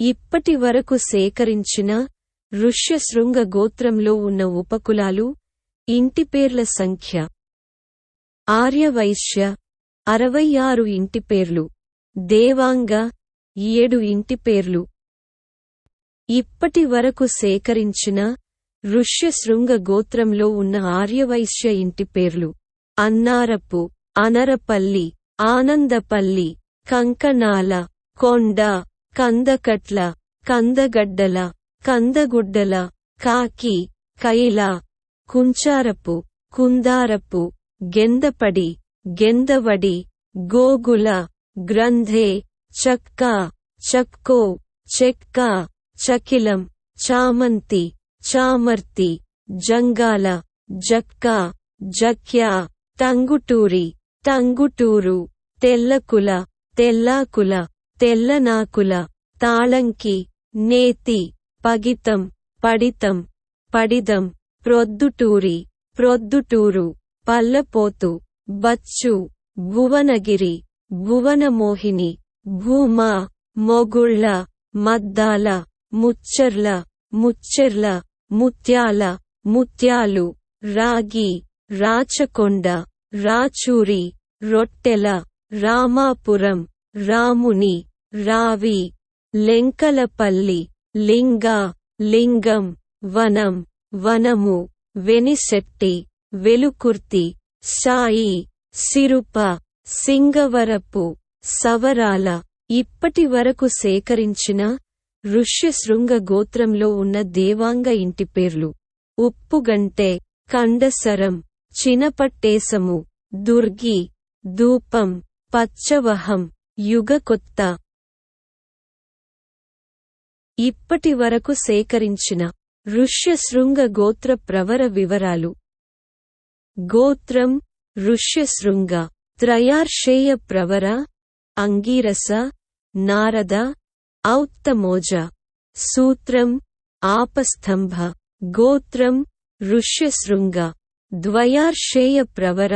ఇప్పటి వరకు సేకరించిన ఋష్యశృంగ గోత్రంలో ఉన్న ఉపకులాలు ఇంటిపేర్ల సంఖ్య. ఆర్యవైశ్య అరవై ఆరు ఇంటిపేర్లు దేవాంగ ఏడు ఇంటిపేర్లు ఇప్పటి వరకు సేకరించిన ఋష్యశృంగ గోత్రంలో ఉన్న ఆర్యవైశ్య ఇంటిపేర్లు అన్నారపు అనరపల్లి ఆనందపల్లి కంకణాల కొండ కందకట్ల కందగడ్డల కందగుడ్డల కాకి కైల కుంచారపు కుందారపు గెందపడి గెందవడి గోగుల గ్రంథే చక్క చక్కో చెక్క చకిలం చామంతి చామర్తి జంగాల జక్క జక్యా తంగుటూరి తంగుటూరు తెల్లకుల తెల్లాకుల తెల్లనాకుల తాళంకి నేతి పగితం పడితం పడిదం ప్రొద్దుటూరి ప్రొద్దుటూరు పల్లపోతు బచ్చు భువనగిరి భువనమోహిని భూమా మొగుళ్ళ మద్దాల ముచ్చర్ల ముచ్చెర్ల ముత్యాల ముత్యాలు రాగి రాచకొండ రాచూరి రొట్టెల రామాపురం రాముని రావి లెంకలపల్లి లింగ లింగం వనం వనము వెనిశెట్టి వెలుకుర్తి సాయి సిరుప సింగవరపు సవరాల. ఇప్పటి వరకు సేకరించిన ఋష్యశృంగ గోత్రంలో ఉన్న దేవాంగ ఇంటి పేర్లు ఉప్పుగంటే కండసరం చినపట్టేసము దుర్గి ధూపం పచ్చవహం యుగకొత్త. ఇప్పటి వరకు సేకరించిన ఋష్యశృంగ గోత్ర ప్రవర వివరాలు. గోత్రం ఋష్యశృంగ త్రయార్షేయ ప్రవర అంగీరస నారద ఔత్తమోజ. సూత్రం ఆపస్తంభ గోత్రం ఋష్యశృంగ ద్వయార్షేయ ప్రవర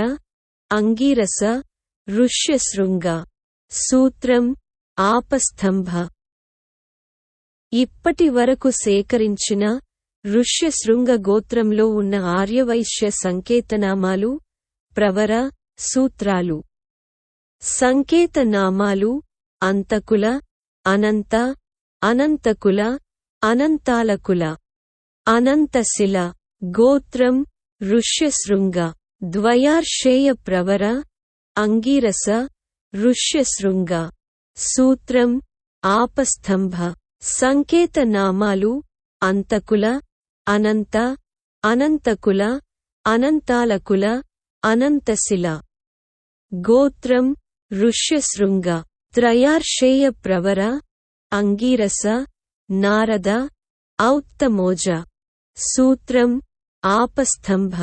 అంగీరస ఋష్యశృంగ సూత్రం ఆపస్తంభ ఇప్పటి వరకు సేకరించిన ఋష్యశృంగ గోత్రంలో ఉన్న ఆర్యవైశ్య సంకేతనామాలు ప్రవర సూత్రాలు. సంకేతనామాలు అంతకుల అనంత అనంతకుల అనంతాలకుల. అనంతశిల గోత్రం ఋష్యశృంగ ద్వయార్షేయ ప్రవర అంగీరస ఋష్యశృంగ సూత్రం ఆపస్తంభ సంకేత నామాలు అంతకుల అనంత అనంతకుల అనంతాలకుల అనంతశిల. గోత్రం ఋష్యశృంగ త్రయార్షేయ ప్రవర అంగీరస నారద ఔత్తమోజ. సూత్రం ఆపస్తంభ